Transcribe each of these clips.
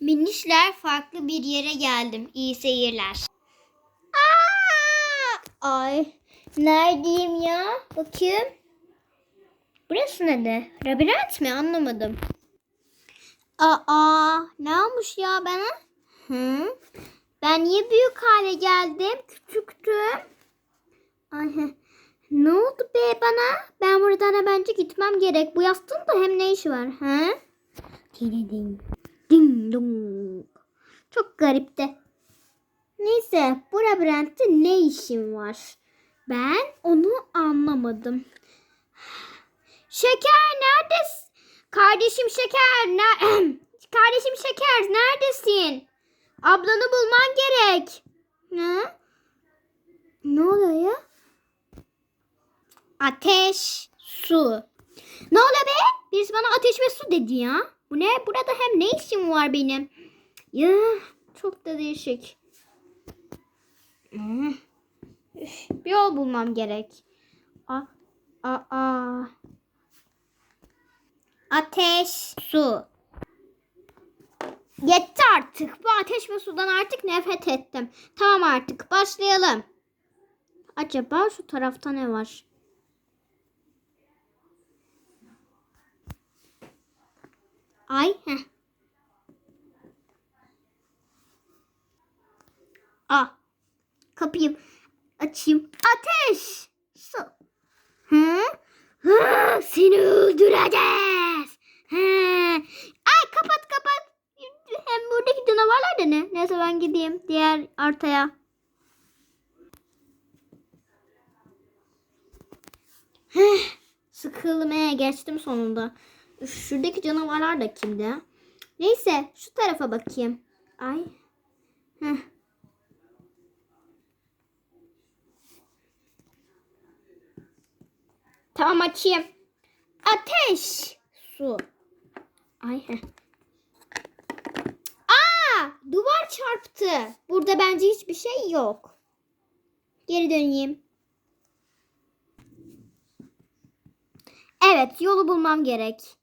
Minişler farklı bir yere geldim. İyi seyirler. Aa! Ay neredeyim ya? Bakayım. Burası ne? Labirent mi? Anlamadım. Aa ne olmuş ya bana? Hı? Ben niye büyük hale geldim? Küçüktüm. Ay, ne oldu be bana? Ben buradan bence gitmem gerek. Bu yastığın da hem ne işi var? He? Ding ding. Dong. Çok garipti. Neyse bu labirentte ne işim var? Ben onu anlamadım. Şeker neredesin? Kardeşim Şeker, ne Kardeşim Şeker neredesin? Ablanı bulman gerek. Ne? Ne oluyor ya? Ateş, su. Ne oluyor be? Birisi bana ateş ve su dedi ya. Bu ne? Burada hem ne işim var benim? Ya çok da değişik. Hmm. Üf, Bir yol bulmam gerek. A, a, a. Ateş, su. Yetti artık. Bu ateş ve sudan artık nefret ettim. Tamam artık başlayalım. Acaba şu tarafta ne var? Ay. Heh. Ah. Kapıyı açayım. Ateş. Su. Hı? Hı, seni öldüreceğiz. Hı. Ay kapat kapat. Hem buradaki canavarlar da ne? Neyse ben gideyim diğer artaya. Heh, Sıkılmaya geçtim sonunda. Şuradaki canavarlar da kimdi? Neyse şu tarafa bakayım. Ay. Heh. Tamam açayım. Ateş. Su. Ay. heh. Aa, duvar çarptı. Burada bence hiçbir şey yok. Geri döneyim. Evet, yolu bulmam gerek.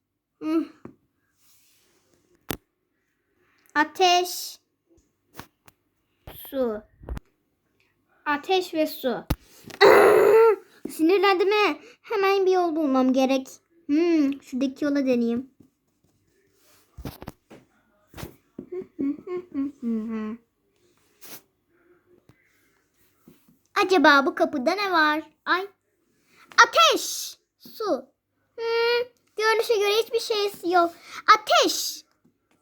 Ateş. Su. Ateş ve su. Sinirlendim he. Hemen bir yol bulmam gerek. Hmm, şuradaki yola deneyeyim. Acaba bu kapıda ne var? Ay. Ateş. Su. Hmm, görünüşe göre hiçbir şey yok. Ateş.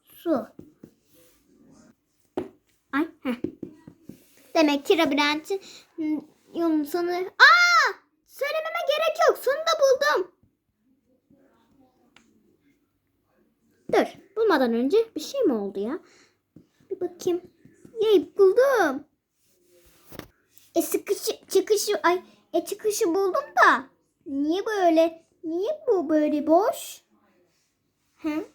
Su. Ay. Heh. Demek ki labirentin hmm, yolunu sonu... Aa! Söylememe gerek yok. Sonunda buldum. Dur. Bulmadan önce bir şey mi oldu ya? Bir bakayım. Yey buldum. E sıkışı, çıkışı ay e çıkışı buldum da. Niye böyle? Niye bu böyle boş? Hı?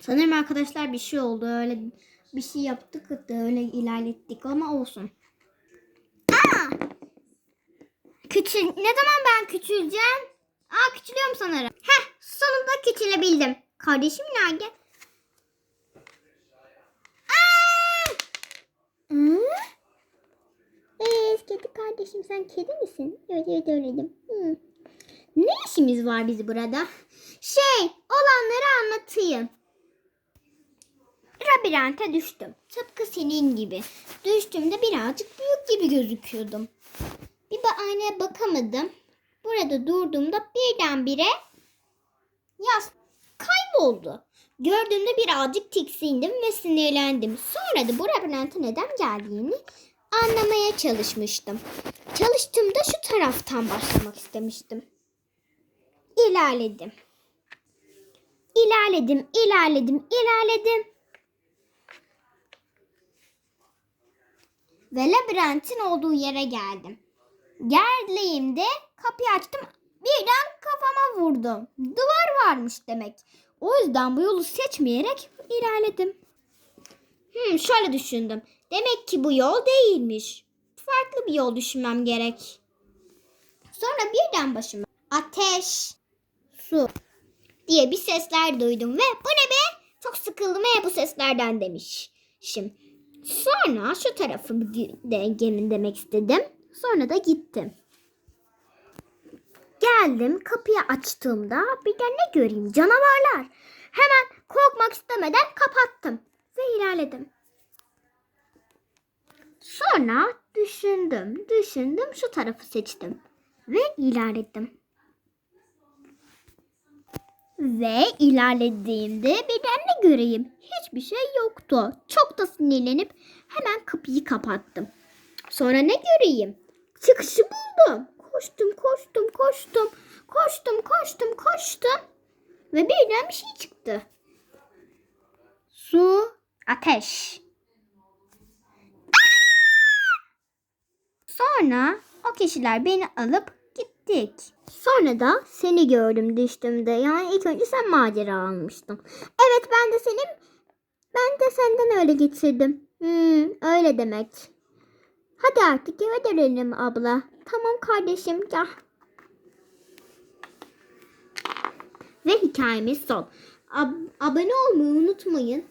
Sanırım arkadaşlar bir şey oldu. Öyle bir şey yaptık da öyle ilerlettik ama olsun. Aa! Küçül ne zaman ben küçüleceğim? Aa küçülüyorum sanırım. Heh sonunda küçülebildim. Kardeşim nerede? Aa! Evet kedi kardeşim sen kedi misin? Evet evet öyleydim. Hı. Ne işimiz var biz burada? Şey olanları anlatayım. Labirente düştüm. Tıpkı senin gibi. Düştüğümde birazcık büyük gibi gözüküyordum. Bir ba aynaya bakamadım. Burada durduğumda birdenbire yaz kayboldu. Gördüğümde birazcık tiksindim ve sinirlendim. Sonra da bu labirente neden geldiğini anlamaya çalışmıştım. Çalıştığımda şu taraftan başlamak istemiştim. İlerledim. İlerledim, ilerledim, ilerledim. Ve labirentin olduğu yere geldim. Geldiğimde kapıyı açtım. birden kafama vurdum. Duvar varmış demek. O yüzden bu yolu seçmeyerek ilerledim. Hmm, şöyle düşündüm. Demek ki bu yol değilmiş. Farklı bir yol düşünmem gerek. Sonra birden başıma ateş, su diye bir sesler duydum ve bu ne be? Çok sıkıldım he bu seslerden demiş. Sonra şu tarafı de gelin demek istedim. Sonra da gittim. Geldim kapıyı açtığımda bir de ne göreyim canavarlar. Hemen korkmak istemeden kapattım ve ilerledim. Sonra düşündüm, düşündüm şu tarafı seçtim ve ilerledim. Ve ilerlediğimde birden ne göreyim? Hiçbir şey yoktu. Çok da sinirlenip hemen kapıyı kapattım. Sonra ne göreyim? Çıkışı buldum. Koştum, koştum, koştum. Koştum, koştum, koştum. Ve birden bir şey çıktı. Su, ateş. Sonra o kişiler beni alıp gittik. Sonra da seni gördüm düştüğümde. Yani ilk önce sen macera almıştın. Evet ben de senin ben de senden öyle getirdim. Hmm, öyle demek. Hadi artık eve dönelim abla. Tamam kardeşim gel. Ve hikayemiz son. Ab- abone olmayı unutmayın.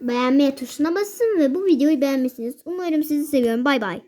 Beğenmeye tuşuna basın ve bu videoyu beğenmişsiniz. Umarım sizi seviyorum. Bay bay.